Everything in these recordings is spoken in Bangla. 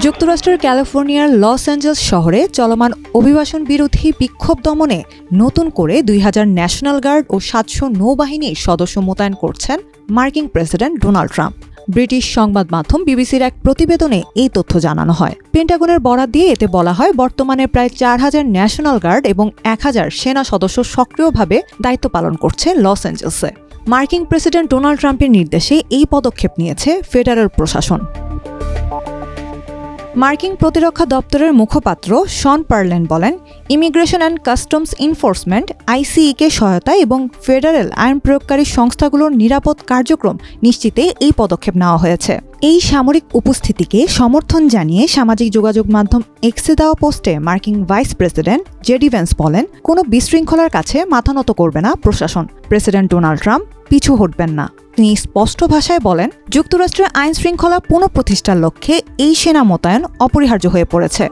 যুক্তরাষ্ট্রের ক্যালিফোর্নিয়ার লস অ্যাঞ্জেলস শহরে চলমান অভিবাসন বিরোধী বিক্ষোভ দমনে নতুন করে দুই হাজার ন্যাশনাল গার্ড ও সাতশো নৌবাহিনীর সদস্য মোতায়েন করছেন মার্কিন প্রেসিডেন্ট ডোনাল্ড ট্রাম্প। ব্রিটিশ সংবাদ মাধ্যম বিবিসির এক প্রতিবেদনে এই তথ্য জানানো হয়। পেন্টাগনের বরাত দিয়ে এতে বলা হয়, বর্তমানে প্রায় চার হাজার ন্যাশনাল গার্ড এবং এক হাজার সেনা সদস্য সক্রিয়ভাবে দায়িত্ব পালন করছে লস অ্যাঞ্জেলসে। মার্কিন প্রেসিডেন্ট ডোনাল্ড ট্রাম্পের নির্দেশে এই পদক্ষেপ নিয়েছে ফেডারেল প্রশাসন। মার্কিন প্রতিরক্ষা দপ্তরের মুখপাত্র শন পার্লেন বলেন, ইমিগ্রেশন অ্যান্ড কাস্টমস ইনফোর্সমেন্ট আইসিইকে সহায়তা এবং ফেডারেল আইন প্রয়োগকারী সংস্থাগুলোর নিরাপদ কার্যক্রম নিশ্চিতে এই পদক্ষেপ নেওয়া হয়েছে। এই সামরিক উপস্থিতিকে সমর্থন জানিয়ে সামাজিক যোগাযোগ মাধ্যম এক্সে দেওয়া পোস্টে মার্কিন ভাইস প্রেসিডেন্ট জেডি বলেন, কোনো বিশৃঙ্খলার কাছে মাথা নত করবে না প্রশাসন। প্রেসিডেন্ট ডোনাল্ড ট্রাম্প পিছু হটবেন না। তিনি স্পষ্ট ভাষায় বলেন, যুক্তরাষ্ট্রের আইন শৃঙ্খলা পুনঃপ্রতিষ্ঠার লক্ষ্যে এই সেনা মোতায়েন অপরিহার্য হয়ে পড়েছে।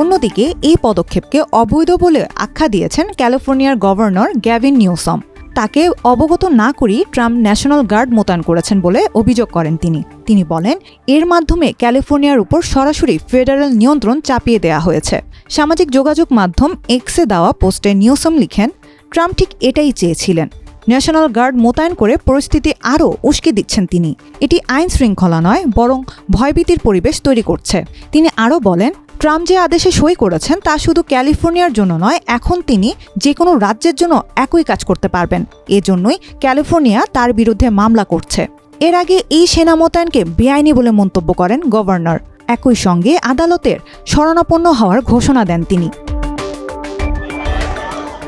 অন্যদিকে এই পদক্ষেপকে অবৈধ বলে আখ্যা দিয়েছেন ক্যালিফোর্নিয়ার গভর্নর গ্যাভিন নিউসম। তাকে অবগত না করেই ট্রাম্প ন্যাশনাল গার্ড মোতায়েন করেছেন বলে অভিযোগ করেন তিনি। তিনি বলেন, এর মাধ্যমে ক্যালিফোর্নিয়ার উপর সরাসরি ফেডারেল নিয়ন্ত্রণ চাপিয়ে দেওয়া হয়েছে। সামাজিক যোগাযোগ মাধ্যম এক্সে দেওয়া পোস্টে নিউসম লিখেন, ট্রাম্প ঠিক এটাই চেয়েছিলেন। ন্যাশনাল গার্ড মোতায়েন করে পরিস্থিতি আরও উস্কে দিচ্ছেন তিনি। এটি আইন শৃঙ্খলা নয়, বরং ভয়ভীতির পরিবেশ তৈরি করছে। তিনি আরও বলেন ট্রাম্প যে আদেশে সই করেছেন, তা শুধু ক্যালিফোর্নিয়ার জন্য নয়, এখন তিনি যে কোনো রাজ্যের জন্য একই কাজ করতে পারবেন। এজন্যই ক্যালিফোর্নিয়া তার বিরুদ্ধে মামলা করছে। এর আগে এই সেনা মোতায়েনকে বেআইনি বলে মন্তব্য করেন গভর্নর। একই সঙ্গে আদালতের শরণাপন্ন হওয়ার ঘোষণা দেন তিনি।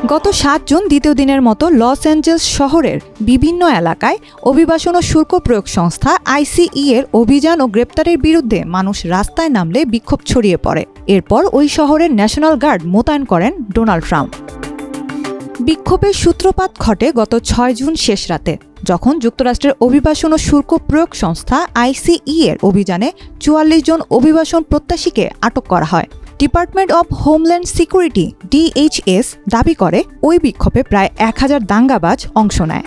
গত সাত জুন দ্বিতীয় দিনের মতো লস অ্যাঞ্জেলস শহরের বিভিন্ন এলাকায় অভিবাসন ও শুল্ক প্রয়োগ সংস্থা আইসিই এর অভিযান ও গ্রেপ্তারের বিরুদ্ধে মানুষ রাস্তায় নামলে বিক্ষোভ ছড়িয়ে পড়ে। এরপর ওই শহরের ন্যাশনাল গার্ড মোতায়েন করেন ডোনাল্ড ট্রাম্প। বিক্ষোভের সূত্রপাত ঘটে গত ছয় জুন শেষ রাতে, যখন যুক্তরাষ্ট্রের অভিবাসন ও শুল্ক প্রয়োগ সংস্থা আইসিই এর অভিযানে চুয়াল্লিশ জন অভিবাসন প্রত্যাশীকে আটক করা হয়। Department of Homeland Security, DHS, দাবি করে, ওই বিক্ষোভে প্রায় এক হাজার দাঙ্গাবাজ অংশ নেয়।